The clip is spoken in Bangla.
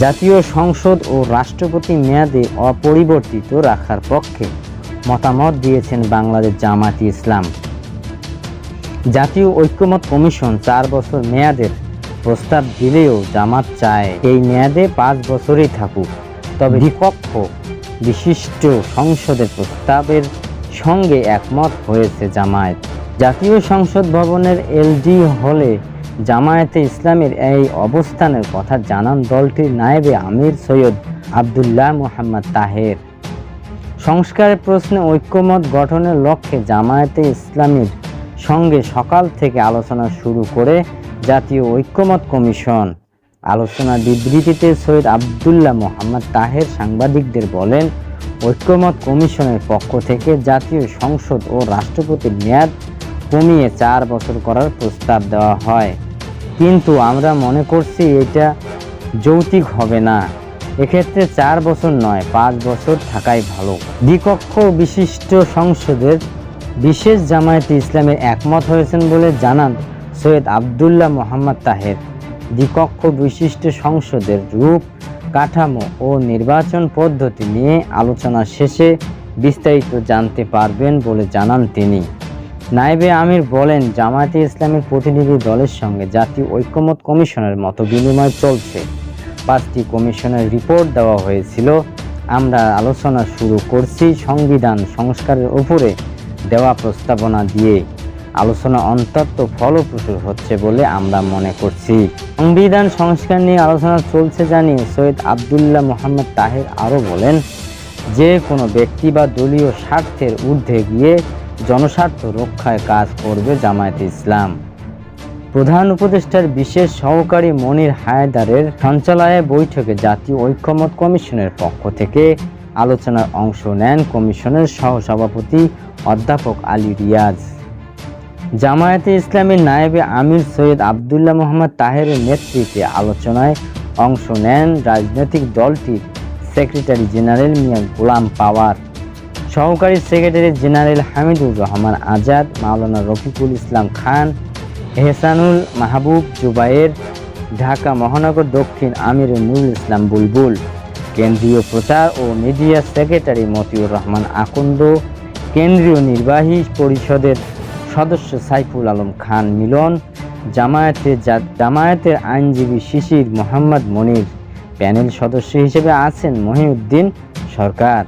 জাতীয় সংসদ ও রাষ্ট্রপতি মেয়াদে অপরিবর্তিত রাখার পক্ষে মতামত দিয়েছেন বাংলাদেশ জামায়াতে ইসলাম। জাতীয় ঐক্যমত কমিশন চার বছর মেয়াদের প্রস্তাব দিলেও জামাত চায় এই মেয়াদে পাঁচ বছরই থাকুক। তবে দ্বিপক্ষ বিশিষ্ট সংসদের প্রস্তাবের সঙ্গে একমত হয়েছে জামায়াত। জাতীয় সংসদ ভবনের এলডি হলে জামায়াতে ইসলামের এই অবস্থানের কথা জানান দলটির নায়েবে আমির সৈয়দ আবদুল্লাহ মোহাম্মদ তাহের। সংস্কারের প্রশ্নে ঐক্যমত গঠনের লক্ষ্যে জামায়াতে ইসলামীর সঙ্গে সকাল থেকে আলোচনা শুরু করে জাতীয় ঐক্যমত কমিশন। আলোচনার বিবৃতিতে সৈয়দ আবদুল্লাহ মোহাম্মদ তাহের সাংবাদিকদের বলেন, ঐক্যমত কমিশনের পক্ষ থেকে জাতীয় সংসদ ও রাষ্ট্রপতির মেয়াদ কমিয়ে চার বছর করার প্রস্তাব দেওয়া হয়। কিন্তু আমরা মনে করছি এটা যৌতিক হবে না। এক্ষেত্রে চার বছর নয়, পাঁচ বছর থাকাই ভালো। দ্বিকক্ষ বিশিষ্ট সংসদের বিশেষ জামায়াতে ইসলামের একমত হয়েছেন বলে জানান সৈয়দ আবদুল্লাহ মোহাম্মদ তাহের। দ্বিকক্ষ বিশিষ্ট সংসদের রূপ, কাঠামো ও নির্বাচন পদ্ধতি নিয়ে আলোচনা শেষে বিস্তারিত জানতে পারবেন বলে জানান তিনি। নাইবে আমির বলেন, জামায়াতে ইসলামের প্রতিনিধি দলের সঙ্গে জাতীয় ঐক্যমত কমিশনের মতো বিনিময় চলছে। পাঁচটি কমিশনের রিপোর্ট দেওয়া হয়েছিল। আমরা আলোচনা শুরু করছি সংবিধান সংস্কারের উপরে দেওয়া প্রস্তাবনা দিয়ে। আলোচনা অন্তত ফলপ্রসূ হচ্ছে বলে আমরা মনে করছি। সংবিধান সংস্কার নিয়ে আলোচনা চলছে জানিয়ে সৈয়দ আবদুল্লাহ মোহাম্মদ তাহের আরও বলেন, যে কোনো ব্যক্তি বা দলীয় স্বার্থের ঊর্ধ্বে গিয়ে জনস্বার্থ রক্ষায় কাজ করবে জামায়াতে ইসলাম। প্রধান উপদেষ্টার বিশেষ সহকারী মনির হায়দারের সঞ্চালয়ে বৈঠকে জাতীয় ঐক্যমত কমিশনের পক্ষ থেকে আলোচনার অংশ নেন কমিশনের সহসভাপতি অধ্যাপক আলী রিয়াজ। জামায়াতে ইসলামীর নায়েবে আমির সৈয়দ আবদুল্লাহ মোহাম্মদ তাহেরের নেতৃত্বে আলোচনায় অংশ নেন রাজনৈতিক দলটির সেক্রেটারি জেনারেল মিয়া গোলাম পাওয়ার। সহকারী সেক্রেটারি জেনারেল হামিদুর রহমান আজাদ, মাওলানা রফিকুল ইসলাম খান, এহসানুল মাহবুব জুবায়ের, ঢাকা মহানগর দক্ষিণ আমির নুরুল ইসলাম বুলবুল, কেন্দ্রীয় প্রচার ও মিডিয়া সেক্রেটারি মতিউর রহমান আকন্দ, কেন্দ্রীয় নির্বাহী পরিষদের সদস্য সাইফুল আলম খান মিলন, জামায়াতে জা- জামায়াতের আইনজীবী শিশির মোহাম্মদ মনির। প্যানেল সদস্য হিসেবে আছেন মহিউদ্দিন সরকার।